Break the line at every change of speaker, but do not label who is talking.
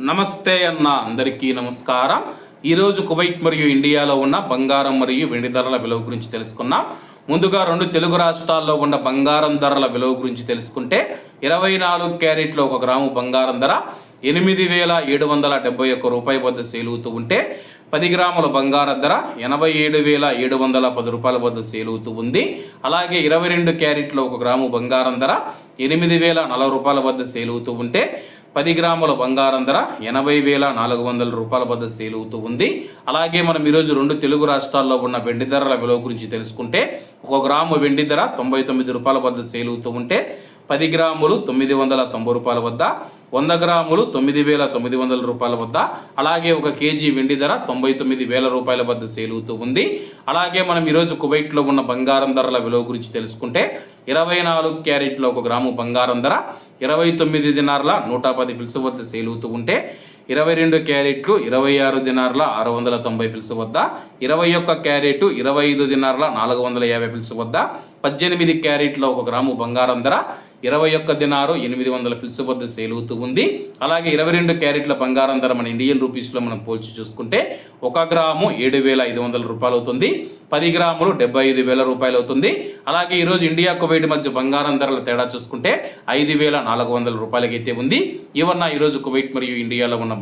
నమస్తే అన్న అందరికీ నమస్కారం. ఈరోజు కువైట్ మరియు ఇండియాలో ఉన్న బంగారం మరియు వెండి ధరల విలువ గురించి తెలుసుకున్నాం. ముందుగా రెండు తెలుగు రాష్ట్రాల్లో ఉన్న బంగారం ధరల విలువ గురించి తెలుసుకుంటే ఇరవై నాలుగు క్యారెట్లో ఒక గ్రాము బంగారం ధర ఎనిమిది వేల ఏడు వందల డెబ్బై ఒక్క రూపాయి వద్ద సేలుతూ ఉంటే పది గ్రాముల బంగారం ధర ఎనభై ఏడు వేల ఏడు వందల పది రూపాయల వద్ద సేలుతూ ఉంది. అలాగే ఇరవై రెండు క్యారెట్లో ఒక గ్రాము బంగారం ధర ఎనిమిది వేల నలభై రూపాయల వద్ద సేలుతూ ఉంటే పది గ్రాముల బంగారం ధర ఎనభై వేల నాలుగు వందల రూపాయల వద్ద సేల్ అవుతూ ఉంది. అలాగే మనం ఈరోజు రెండు తెలుగు రాష్ట్రాల్లో ఉన్న వెండి ధరల విలువ గురించి తెలుసుకుంటే ఒక గ్రాము వెండి ధర తొంభై తొమ్మిది రూపాయల వద్ద సేల్ అవుతూ ఉంటే పది గ్రాములు తొమ్మిది వందల తొంభై రూపాయల వద్ద వంద గ్రాములు తొమ్మిది వేల తొమ్మిది వందల రూపాయల వద్ద అలాగే ఒక కేజీ వెండి ధర తొంభై తొమ్మిది వేల రూపాయల వద్ద సేల్ అవుతూ ఉంది. అలాగే మనం ఈరోజు కువైట్లో ఉన్న బంగారం ధరల విలువ గురించి తెలుసుకుంటే ఇరవై నాలుగు క్యారెట్లో ఒక గ్రాము బంగారం ధర ఇరవై తొమ్మిది దినార్ల నూట పది ఫిల్స్ వద్ద సేల్ అవుతూ ఉంటే ఇరవై రెండు క్యారెట్లు ఇరవై ఆరు దినార్ల ఆరు వందల తొంభై ఫిల్స్ వద్ద ఇరవై ఒక్క క్యారెట్ ఇరవై ఐదు దినార్ల నాలుగు వందల యాభై ఫిల్స్ వద్ద పద్దెనిమిది క్యారెట్ల ఒక గ్రాము బంగారం ధర ఇరవై ఒక్క దినారు ఎనిమిది వందల ఫిల్స్ వద్ద సేల్ అవుతూ ఉంది. అలాగే ఇరవై రెండు క్యారెట్ల బంగారం ధర మన ఇండియన్ రూపీస్లో మనం పోల్చి చూసుకుంటే ఒక గ్రాము ఏడు వేల ఐదు వందల రూపాయలు అవుతుంది. పది గ్రాములు డెబ్బై ఐదు వేల రూపాయలు అవుతుంది. అలాగే ఈరోజు ఇండియా కువైట్ మధ్య బంగారం ధరల తేడా చూసుకుంటే ఐదు వేల నాలుగు వందల రూపాయలకైతే ఉంది. ఇవన్న ఈరోజు కువైట్ మరియు ఇండియాలో ఉన్న